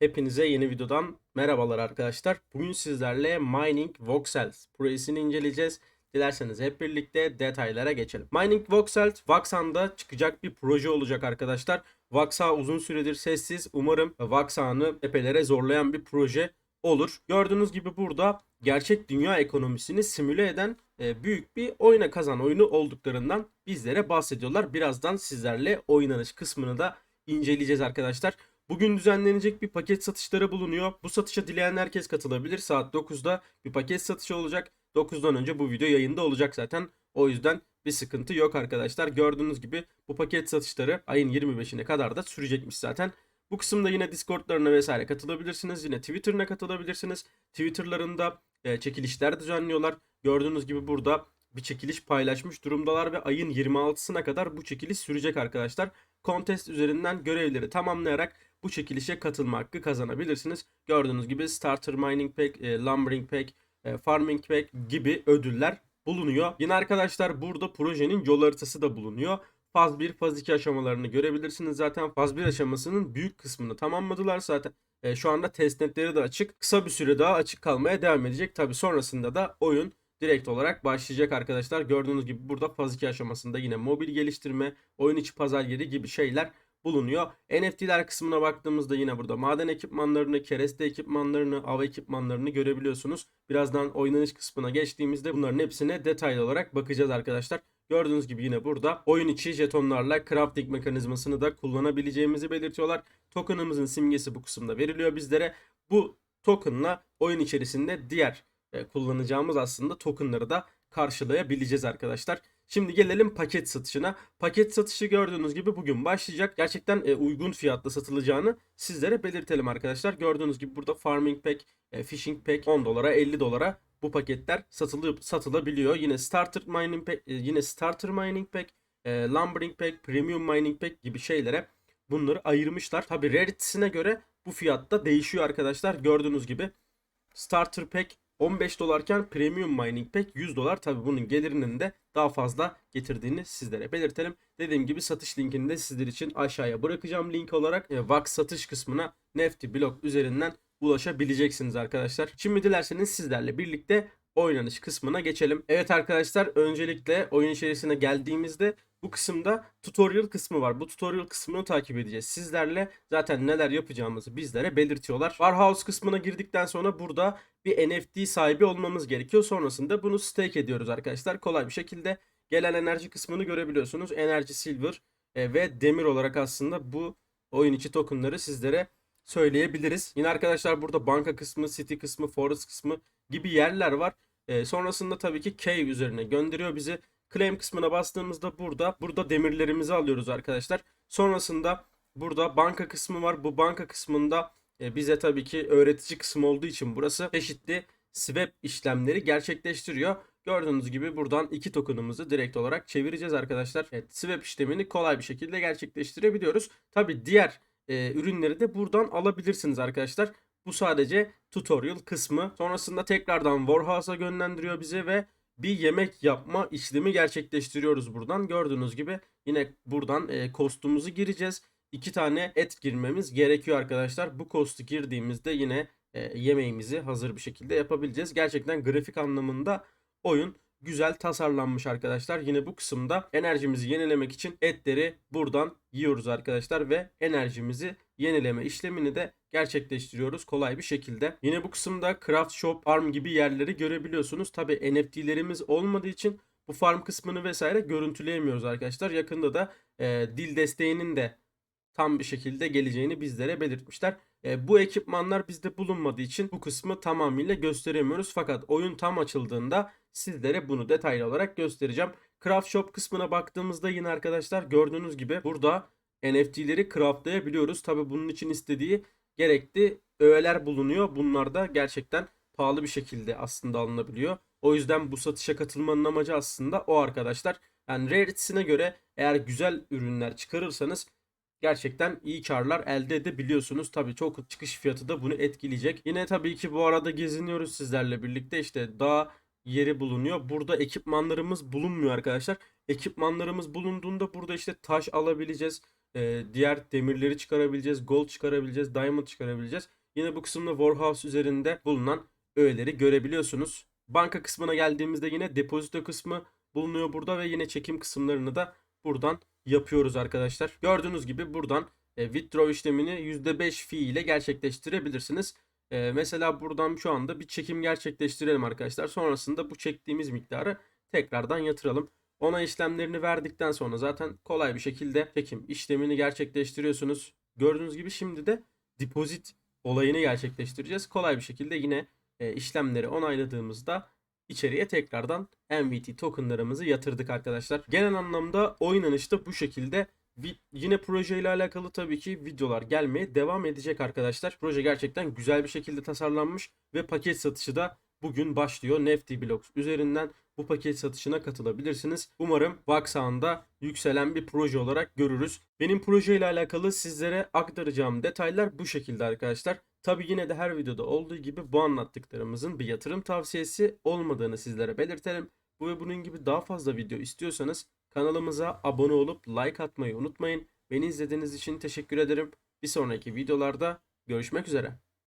Hepinize yeni videodan merhabalar arkadaşlar. Bugün sizlerle Mining Voxels projesini inceleyeceğiz. Dilerseniz hep birlikte detaylara geçelim. Mining Voxels, Vaxan'da çıkacak bir proje olacak arkadaşlar. Vaxa uzun süredir sessiz. Umarım Vaxan'ı epelere zorlayan bir proje olur. Gördüğünüz gibi burada gerçek dünya ekonomisini simüle eden e, büyük bir oyuna kazan oyunu olduklarından bizlere bahsediyorlar. Birazdan sizlerle oynanış kısmını da inceleyeceğiz arkadaşlar. Bugün düzenlenecek bir paket satışları bulunuyor. Bu satışa dileyen herkes katılabilir. Saat 9'da bir paket satışı olacak. 9'dan önce bu video yayında olacak zaten. O yüzden bir sıkıntı yok arkadaşlar. Gördüğünüz gibi bu paket satışları ayın 25'ine kadar da sürecekmiş zaten. Bu kısımda yine Discord'larına vesaire katılabilirsiniz. Yine Twitter'ına katılabilirsiniz. Twitter'larında e, çekilişler düzenliyorlar. Gördüğünüz gibi burada bir çekiliş paylaşmış durumdalar ve ayın 26'sına kadar bu çekiliş sürecek arkadaşlar. Contest üzerinden görevleri tamamlayarak bu çekilişe katılma hakkı kazanabilirsiniz. Gördüğünüz gibi Starter Mining Pack, e, Lumbering Pack, e, Farming Pack gibi ödüller bulunuyor. Yine arkadaşlar burada projenin yol haritası da bulunuyor. Faz 1, faz 2 aşamalarını görebilirsiniz zaten. Faz 1 aşamasının büyük kısmını tamamladılar zaten. E, şu anda testnetleri de açık. Kısa bir süre daha açık kalmaya devam edecek. Tabi sonrasında da oyun direkt olarak başlayacak arkadaşlar. Gördüğünüz gibi burada faz 2 aşamasında yine mobil geliştirme, oyun içi pazar yeri gibi şeyler bulunuyor. NFT'ler kısmına baktığımızda yine burada maden ekipmanlarını, kereste ekipmanlarını, av ekipmanlarını görebiliyorsunuz. Birazdan oynanış kısmına geçtiğimizde bunların hepsine detaylı olarak bakacağız arkadaşlar. Gördüğünüz gibi yine burada oyun içi jetonlarla crafting mekanizmasını da kullanabileceğimizi belirtiyorlar. Token'ımızın simgesi bu kısımda veriliyor bizlere. Bu token'la oyun içerisinde diğer kullanacağımız aslında token'ları da karşılayabileceğiz arkadaşlar. Şimdi gelelim paket satışına. Paket satışı gördüğünüz gibi bugün başlayacak. Gerçekten e, uygun fiyatla satılacağını sizlere belirtelim arkadaşlar. Gördüğünüz gibi burada Farming Pack, e, Fishing Pack 10 dolara 50 dolara bu paketler satılıp satılabiliyor. Yine Starter Mining Pack, e, yine Starter Mining Pack, e, Lumbering Pack, Premium Mining Pack gibi şeylere bunları ayırmışlar. Tabi rarity'sine göre bu fiyatta değişiyor arkadaşlar. Gördüğünüz gibi Starter Pack 15 dolarken Premium Mining Pack 100 dolar. Tabi bunun gelirinin de daha fazla getirdiğini sizlere belirtelim. Dediğim gibi satış linkini de sizler için aşağıya bırakacağım link olarak. E, VAX satış kısmına Nefti blog üzerinden ulaşabileceksiniz arkadaşlar. Şimdi dilerseniz sizlerle birlikte oynanış kısmına geçelim. Evet arkadaşlar öncelikle oyun içerisine geldiğimizde bu kısımda tutorial kısmı var. Bu tutorial kısmını takip edeceğiz. Sizlerle zaten neler yapacağımızı bizlere belirtiyorlar. Warehouse kısmına girdikten sonra burada bir NFT sahibi olmamız gerekiyor. Sonrasında bunu stake ediyoruz arkadaşlar. Kolay bir şekilde gelen enerji kısmını görebiliyorsunuz. Enerji silver e, ve demir olarak aslında bu oyun içi tokenları sizlere söyleyebiliriz. Yine arkadaşlar burada banka kısmı, city kısmı, forest kısmı gibi yerler var. E, sonrasında tabii ki cave üzerine gönderiyor bizi. Claim kısmına bastığımızda burada burada demirlerimizi alıyoruz arkadaşlar. Sonrasında burada banka kısmı var. Bu banka kısmında e, bize tabii ki öğretici kısım olduğu için burası çeşitli swap işlemleri gerçekleştiriyor. Gördüğünüz gibi buradan iki tokenımızı direkt olarak çevireceğiz arkadaşlar. Evet, swap işlemini kolay bir şekilde gerçekleştirebiliyoruz. Tabii diğer e, ürünleri de buradan alabilirsiniz arkadaşlar. Bu sadece tutorial kısmı. Sonrasında tekrardan Warhouse'a yönlendiriyor bizi ve bir yemek yapma işlemi gerçekleştiriyoruz buradan. Gördüğünüz gibi yine buradan e, kostumuzu gireceğiz. İki tane et girmemiz gerekiyor arkadaşlar. Bu kostu girdiğimizde yine e, yemeğimizi hazır bir şekilde yapabileceğiz. Gerçekten grafik anlamında oyun güzel tasarlanmış arkadaşlar. Yine bu kısımda enerjimizi yenilemek için etleri buradan yiyoruz arkadaşlar ve enerjimizi yenileme işlemini de gerçekleştiriyoruz kolay bir şekilde. Yine bu kısımda craft shop, farm gibi yerleri görebiliyorsunuz. Tabi NFT'lerimiz olmadığı için bu farm kısmını vesaire görüntüleyemiyoruz arkadaşlar. Yakında da e, dil desteğinin de tam bir şekilde geleceğini bizlere belirtmişler. E, bu ekipmanlar bizde bulunmadığı için bu kısmı tamamıyla gösteremiyoruz. Fakat oyun tam açıldığında sizlere bunu detaylı olarak göstereceğim. Craft Shop kısmına baktığımızda yine arkadaşlar gördüğünüz gibi burada NFT'leri craftlayabiliyoruz. Tabi bunun için istediği gerekli öğeler bulunuyor. Bunlar da gerçekten pahalı bir şekilde aslında alınabiliyor. O yüzden bu satışa katılmanın amacı aslında o arkadaşlar. Yani Rarity'sine göre eğer güzel ürünler çıkarırsanız gerçekten iyi karlar elde edebiliyorsunuz. Tabii çok çıkış fiyatı da bunu etkileyecek. Yine tabii ki bu arada geziniyoruz sizlerle birlikte. İşte dağ yeri bulunuyor. Burada ekipmanlarımız bulunmuyor arkadaşlar. Ekipmanlarımız bulunduğunda burada işte taş alabileceğiz. e, diğer demirleri çıkarabileceğiz, gold çıkarabileceğiz, diamond çıkarabileceğiz. Yine bu kısımda Warhouse üzerinde bulunan öğeleri görebiliyorsunuz. Banka kısmına geldiğimizde yine depozito kısmı bulunuyor burada ve yine çekim kısımlarını da buradan yapıyoruz arkadaşlar. Gördüğünüz gibi buradan e, withdraw işlemini %5 fee ile gerçekleştirebilirsiniz. E, mesela buradan şu anda bir çekim gerçekleştirelim arkadaşlar. Sonrasında bu çektiğimiz miktarı tekrardan yatıralım. Ona işlemlerini verdikten sonra zaten kolay bir şekilde çekim işlemini gerçekleştiriyorsunuz. Gördüğünüz gibi şimdi de deposit olayını gerçekleştireceğiz. Kolay bir şekilde yine e, işlemleri onayladığımızda içeriye tekrardan MVT tokenlarımızı yatırdık arkadaşlar. Genel anlamda oynanışta bu şekilde. Yine proje ile alakalı tabii ki videolar gelmeye devam edecek arkadaşlar. Proje gerçekten güzel bir şekilde tasarlanmış ve paket satışı da bugün başlıyor. Nefty Blocks üzerinden bu paket satışına katılabilirsiniz. Umarım Vaxan'da yükselen bir proje olarak görürüz. Benim proje ile alakalı sizlere aktaracağım detaylar bu şekilde arkadaşlar. Tabi yine de her videoda olduğu gibi bu anlattıklarımızın bir yatırım tavsiyesi olmadığını sizlere belirtelim. Bu ve bunun gibi daha fazla video istiyorsanız kanalımıza abone olup like atmayı unutmayın. Beni izlediğiniz için teşekkür ederim. Bir sonraki videolarda görüşmek üzere.